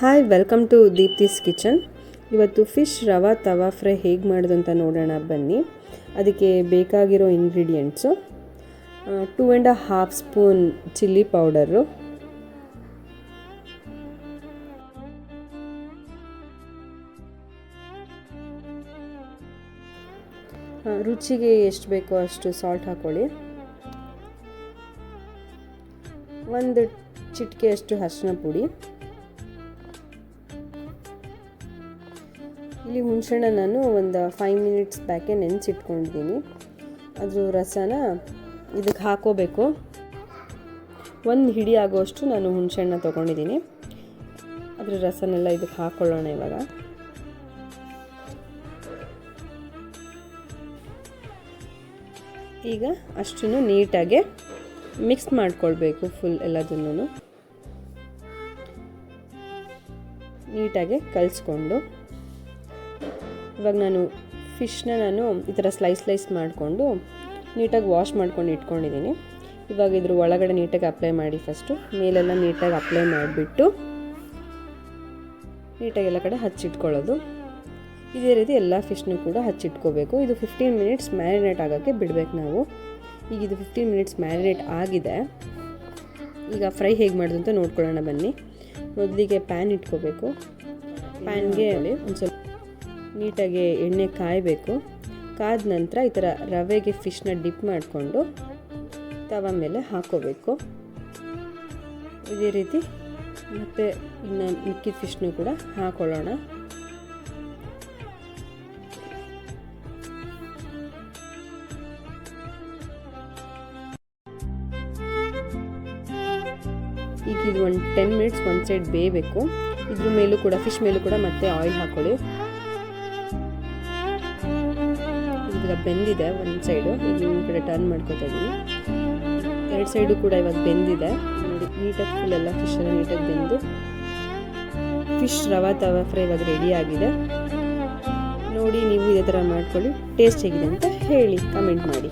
Hi welcome to Deepti's kitchen ಇವತ್ತು fish rava ತವಾ fry ಹೇಗೆ ಮಾಡೋದು ಅಂತ ನೋಡೋಣ, ಬನ್ನಿ. ಅದಕ್ಕೆ ಬೇಕಾಗಿರೋ ingredients two and half spoon chilli powder ರುಚಿಗೆ ಎಷ್ಟು ಬೇಕೋ ಅಷ್ಟು ಸಾಲ್ಟ್ ಹಾಕ್ಕೊಳ್ಳಿ ಒಂದು ಚಿಟಿಕೆಯಷ್ಟು ಅರಿಶಿನ ಪುಡಿ. ಇಲ್ಲಿ ಹುಣಸೆಹಣ್ಣ ನಾನು ಒಂದು ಫೈವ್ ಮಿನಿಟ್ಸ್ ಬ್ಯಾಕೆ ನೆನೆಸಿಟ್ಕೊಂಡಿದ್ದೀನಿ. ಅದ್ರ ರಸನ ಇದಕ್ಕೆ ಹಾಕೋಬೇಕು. ಒಂದು ಹಿಡಿ ಆಗೋಷ್ಟು ನಾನು ಹುಣಸೆಣ್ಣ ತೊಗೊಂಡಿದ್ದೀನಿ. ಅದ್ರ ರಸನೆಲ್ಲ ಇದಕ್ಕೆ ಹಾಕ್ಕೊಳ್ಳೋಣ ಇವಾಗ. ಈಗ ಅಷ್ಟನ್ನು ನೀಟಾಗಿ ಮಿಕ್ಸ್ ಮಾಡ್ಕೊಳ್ಬೇಕು ಫುಲ್ ಎಲ್ಲದನ್ನು ನೀಟಾಗಿ ಕಲಿಸ್ಕೊಂಡು. ಇವಾಗ ನಾನು ಫಿಶ್ನ ನಾನು ಈ ಥರ ಸ್ಲೈಸ್ ಸ್ಲೈಸ್ ಮಾಡಿಕೊಂಡು ನೀಟಾಗಿ ವಾಶ್ ಮಾಡ್ಕೊಂಡು ಇಟ್ಕೊಂಡಿದ್ದೀನಿ. ಇವಾಗ ಇದ್ರ ಒಳಗಡೆ ನೀಟಾಗಿ ಅಪ್ಲೈ ಮಾಡಿ ಫಸ್ಟು. ಮೇಲೆಲ್ಲ ನೀಟಾಗಿ ಅಪ್ಲೈ ಮಾಡಿಬಿಟ್ಟು ನೀಟಾಗಿ ಎಲ್ಲ ಕಡೆ ಹಚ್ಚಿಟ್ಕೊಳ್ಳೋದು. ಇದೇ ರೀತಿ ಎಲ್ಲ ಫಿಶ್ನು ಕೂಡ ಹಚ್ಚಿಟ್ಕೋಬೇಕು. ಇದು ಫಿಫ್ಟೀನ್ ಮಿನಿಟ್ಸ್ ಮ್ಯಾರಿನೇಟ್ ಆಗೋಕ್ಕೆ ಬಿಡಬೇಕು ನಾವು. ಈಗ ಇದು ಫಿಫ್ಟೀನ್ ಮಿನಿಟ್ಸ್ ಮ್ಯಾರಿನೇಟ್ ಆಗಿದೆ. ಈಗ ಫ್ರೈ ಹೇಗೆ ಮಾಡೋದು ಅಂತ ನೋಡ್ಕೊಳ್ಳೋಣ ಬನ್ನಿ. ಮೊದಲಿಗೆ ಪ್ಯಾನ್ ಇಟ್ಕೋಬೇಕು. ಪ್ಯಾನ್ಗೆ ಒಂದು ಸ್ವಲ್ಪ ನೀಟಾಗಿ ಎಣ್ಣೆ ಕಾಯಬೇಕು. ಕಾದ ನಂತರ ಈ ಥರ ರವೆಗೆ ಫಿಶ್ನ ಡಿಪ್ ಮಾಡಿಕೊಂಡು ತವ ಮೇಲೆ ಹಾಕೋಬೇಕು. ಇದೇ ರೀತಿ ಮತ್ತು ಇನ್ನು ಮಿಕ್ಕಿದ ಫಿಶ್ನು ಕೂಡ ಹಾಕೊಳ್ಳೋಣ. ಈಗ ಇದು ಒಂದು ಟೆನ್ ಮಿನಿಟ್ಸ್ ಒಂದು ಸೈಡ್ ಬೇಯಬೇಕು. ಇದ್ರ ಮೇಲೂ ಕೂಡ, ಫಿಶ್ ಮೇಲೂ ಕೂಡ ಮತ್ತೆ ಆಯಿಲ್ ಹಾಕೊಳ್ಳಿ. ಇವಾಗ ಬೆಂದಿದೆ ಒಂದು ಸೈಡು ಇದು ಕಡೆ ಟರ್ನ್ ಮಾಡ್ಕೋತಾ ಇದ್ದೀನಿ ಎರಡು ಸೈಡು ಕೂಡ ಇವಾಗ ಬೆಂದಿದೆ. ನೋಡಿ ನೀಟಾಗಿ ಫುಲ್ ಎಲ್ಲ ಫಿಶ್ ಎಲ್ಲ ನೀಟಾಗಿ ಬೆಂದು ಫಿಶ್ ರವಾ ತವಾ ಫ್ರೈ ಇವಾಗ ರೆಡಿ ಆಗಿದೆ. ನೋಡಿ, ನೀವು ಇದೇ ಥರ ಮಾಡ್ಕೊಳ್ಳಿ. ಟೇಸ್ಟ್ ಹೇಗಿದೆ ಅಂತ ಹೇಳಿ ಕಮೆಂಟ್ ಮಾಡಿ.